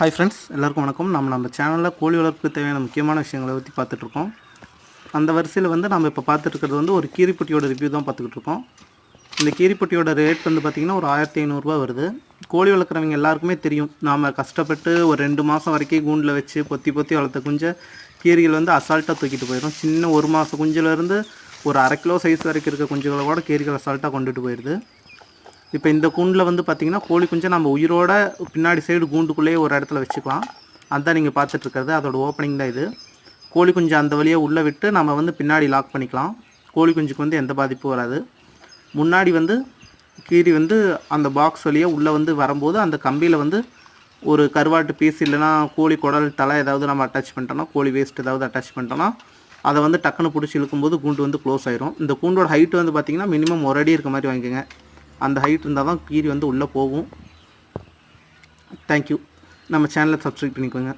Hi friends எல்லாருக்கும் வணக்கம். நம்ம நம்ம சேனலில் கோழி வளர்ப்புக்கு தேவையான முக்கியமான விஷயங்களை பற்றி பார்த்துட்ருக்கோம். அந்த வரிசையில் வந்து நம்ம இப்போ பார்த்துட்டுருக்கிறது வந்து ஒரு கீரிப்பட்டியோட ரிவ்யூ தான் பார்த்துக்கிட்டு இருக்கோம் இந்த கீரிப்பட்டியோட ரேட் வந்து பார்த்திங்கன்னா ஒரு ஆயிரத்தி ஐநூறுரூவா வருது. கோழி வளர்க்குறவங்க எல்லாருக்குமே தெரியும். நாம் கஷ்டப்பட்டு ஒரு ரெண்டு மாதம் வரைக்கும் கூண்டில் வச்சு பொத்தி பொத்தி வளர்த்த குஞ்ச கீரிகள் வந்து அசால்ட்டாக தூக்கிட்டு போயிடும். சின்ன ஒரு மாதம் குஞ்சிலேருந்து ஒரு அரை கிலோ சைஸ் வரைக்கும் இருக்க குஞ்சுகளை கூட கீரிகள் அசால்ட்டாக கொண்டுட்டு போயிடுது. இப்போ இந்த கூண்டில் வந்து பார்த்திங்கன்னா கோழி குஞ்சை நம்ம உயிரோட பின்னாடி சைடு கூண்டுக்குள்ளேயே ஒரு இடத்துல வச்சுக்கலாம். அதான் நீங்கள் பார்த்துட்ருக்கிறது அதோடய அதோட ஓப்பனிங் தான் இது. கோழி குஞ்சு அந்த வழியாக உள்ளே விட்டு நம்ம வந்து பின்னாடி லாக் பண்ணிக்கலாம். கோழி குஞ்சுக்கு வந்து எந்த பாதிப்பும் வராது. முன்னாடி வந்து கீரி வந்து அந்த பாக்ஸ் வழியாக உள்ளே வந்து வரும்போது அந்த கம்பியில் வந்து ஒரு கருவாட்டு பீஸ் இல்லைன்னா கோழி குடல் தலை ஏதாவது நம்ம அட்டாச் பண்ணிட்டோம்னா கோழி வேஸ்ட் ஏதாவது அட்டாச் பண்ணிட்டோம்னா அதை வந்து டக்குன்னு பிடிச்சி இழுக்கும்போது கூண்டு வந்து க்ளோஸ் ஆயிரும். இந்த கூண்டோட ஹைட் வந்து பார்த்திங்கன்னா மினிமம் ஒரு அடி இருக்க மாதிரி வாங்கிக்கோங்க. அந்த ஹைட் இருந்தால் தான் கீரி வந்து உள்ளே போகும். தேங்க்யூ நம்ம சேனலை சப்ஸ்கிரைப் பண்ணிக்கோங்க.